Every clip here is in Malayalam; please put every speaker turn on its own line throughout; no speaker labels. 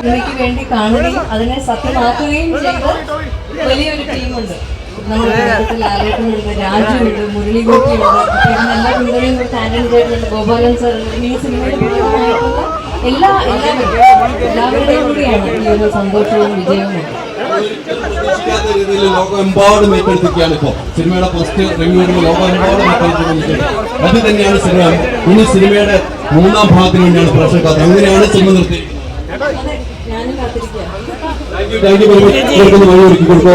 സിനിമയ്ക്ക് വേണ്ടി കാണുകയും അതിനെ സത്യമാക്കുകയും ചെയ്ത വലിയൊരു ടീമുണ്ട്. നമ്മുടെ ഈ എല്ലാ ഒരു
സിനിമയുടെ ഫസ്റ്റ് അത് തന്നെയാണ് സിനിമ. ഇനി സിനിമയുടെ മൂന്നാം ഭാഗത്തിന് വേണ്ടിയാണ് പ്രേക്ഷകർ. അങ്ങനെയാണ് സിനിമ നിർത്തി. കൊടുക്കുക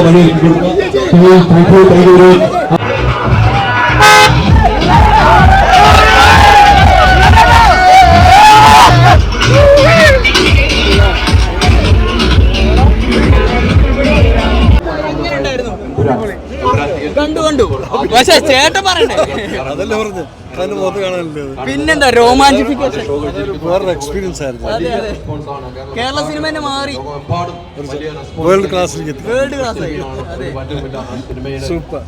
കണ്ടു കണ്ടു. പക്ഷെ ചേട്ടൻ പറയണ്ടേ
അതല്ലേ പറഞ്ഞു അതിന്റെ മുഖത്ത് കാണാനല്ലേ.
പിന്നെന്താ രോമാഞ്ചിഫിക്കേഷൻ?
വേറൊരു എക്സ്പീരിയൻസ് ആയിരുന്നു.
കേരള സിനിമ തന്നെ മാറി.
വേൾഡ് ക്ലാസ്സിലേക്ക് എത്തി.
World class
super.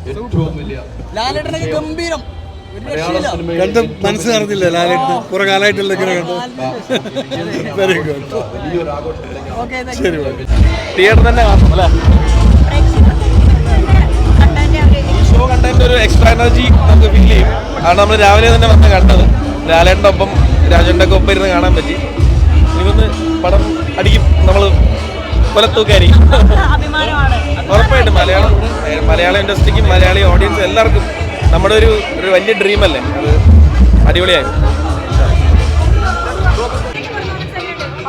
ലാലേട്ടനൊക്കെ ഗംഭീരം.
കണ്ട് മനസ്സ് ലാലേട്ട് കുറെ കാലമായിട്ടുള്ള ഇങ്ങനെ കണ്ടു. വെരി ഗുഡ്
ഓക്കെ
ശരി
തിയേറ്റർ തന്നെ കാണണം അല്ലേ? എക്സ്ട്രാ എനർജി നമുക്ക് ഫീൽ ചെയ്യും കാരണം നമ്മൾ രാവിലെ തന്നെ വന്ന് കണ്ടത് ലാലേട്ടന്റെ ഒപ്പം രാജേന്റെ ഒക്കെ ഒപ്പം ഇരുന്ന് കാണാൻ പറ്റി. ഇനിയൊന്ന് പടം അടിക്കും. നമ്മൾ കൊലത്തൂക്കായിരിക്കും ഉറപ്പായിട്ടും മലയാളം മലയാള ഇൻഡസ്ട്രിക്കും മലയാളി ഓഡിയൻസ് എല്ലാവർക്കും നമ്മുടെ ഒരു ഒരു വലിയ ഡ്രീം അല്ലേ? അത് അടിപൊളിയായി.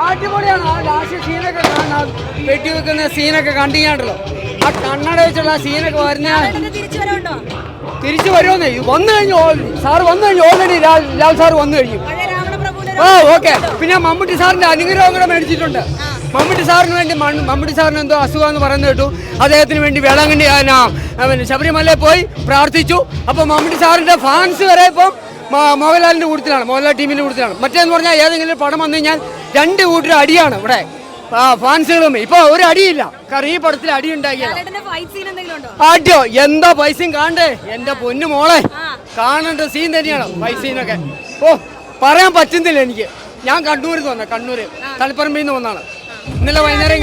അടിപൊളിയാണ്. ആ ലാസ്റ്റ് സീനൊക്കെ കാണാൻ വെട്ടി വെക്കുന്ന സീനൊക്കെ കണ്ടിങ്ങാണ്ടല്ലോ. ആ കണ്ണട വെച്ചുള്ള ആ സീനൊക്കെ വരുന്ന തിരിച്ചു വരുമെന്നേ. വന്നു കഴിഞ്ഞു സാർ വന്നു കഴിഞ്ഞു ഓൾറെഡി ലാൽ സാർ വന്നു കഴിഞ്ഞു. ആ ഓക്കെ പിന്നെ മമ്മൂട്ടി സാറിന്റെ അനുഗ്രഹം കൂടെ മേടിച്ചിട്ടുണ്ട്. മമ്മൂട്ടി സാറിന് വേണ്ടി മമ്മൂട്ടി സാറിന് എന്തോ അസുഖം എന്ന് പറയുന്നത് കേട്ടു. അദ്ദേഹത്തിന് വേണ്ടി വേളാങ്കണ്ണി ശബരിമലയിൽ പോയി പ്രാർത്ഥിച്ചു. അപ്പോൾ മമ്മൂട്ടി സാറിന്റെ ഫാൻസ് വരെ ഇപ്പം മോഹൻലാലിന്റെ കൂട്ടത്തിലാണ് മോഹൻലാൽ ടീമിന്റെ കൂട്ടത്തിലാണ്. മറ്റേന്ന് പറഞ്ഞാൽ ഏതെങ്കിലും പടം വന്നു കഴിഞ്ഞാൽ രണ്ട് കൂട്ടരും അടിയാണ് ഇവിടെ. ഫാൻസുകളും ഇപ്പൊ ഒരു അടിയില്ല. കാരണം ഈ പടത്തിൽ അടി ഉണ്ടാക്കിയ അടിയോ എന്താ പൈസയും കാണണ്ടേ. എന്റെ പൊന്നു മോളെ. കാണണ്ട സീൻ തന്നെയാണ് പൈസീനൊക്കെ ഓ പറയാൻ പറ്റുന്നില്ല എനിക്ക്. ഞാൻ കണ്ണൂരിൽ നിന്ന് വന്ന കണ്ണൂര്. തളിപ്പറമ്പിൽ നിന്ന് വന്നാണ് ഇന്നലെ വൈകുന്നേരം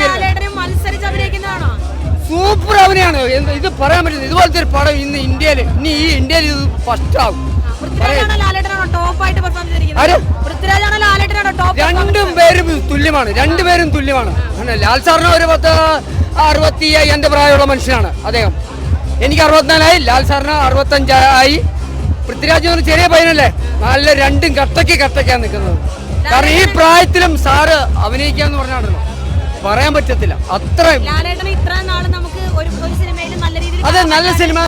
സൂപ്പർ അവനെയാണ്. ഇത് പറയാൻ പറ്റുന്നത് ഇതുപോലത്തെ ഒരു പടം ഇന്ന് ഇന്ത്യയിൽ ഇനി ഈ ഇന്ത്യയിൽ ഇത് ഫസ്റ്റ് ആവും. രണ്ടും പേരും തുല്യമാണ് രണ്ടുപേരും തുല്യമാണ്. ലാൽ സാറിന് ഒരു പത്ത് അറുപത്തി അയ്യന്റെ പ്രായമുള്ള മനുഷ്യനാണ് അദ്ദേഹം. എനിക്ക് അറുപത്തിനാലായി ലാൽ സാറിന് അറുപത്തഞ്ചായി. പൃഥ്വിരാജ് എന്ന് ചെറിയ പയ്യനല്ലേ? നല്ല രണ്ടും കട്ടയ്ക്ക് കട്ടയ്ക്കാണ് നിൽക്കുന്നത്. കാരണം ഈ പ്രായത്തിലും സാറ് അഭിനയിക്കാന്ന് പറഞ്ഞാണല്ലോ. പറയാൻ പറ്റത്തില്ല. അത്രയും. അതെ നല്ല സിനിമ.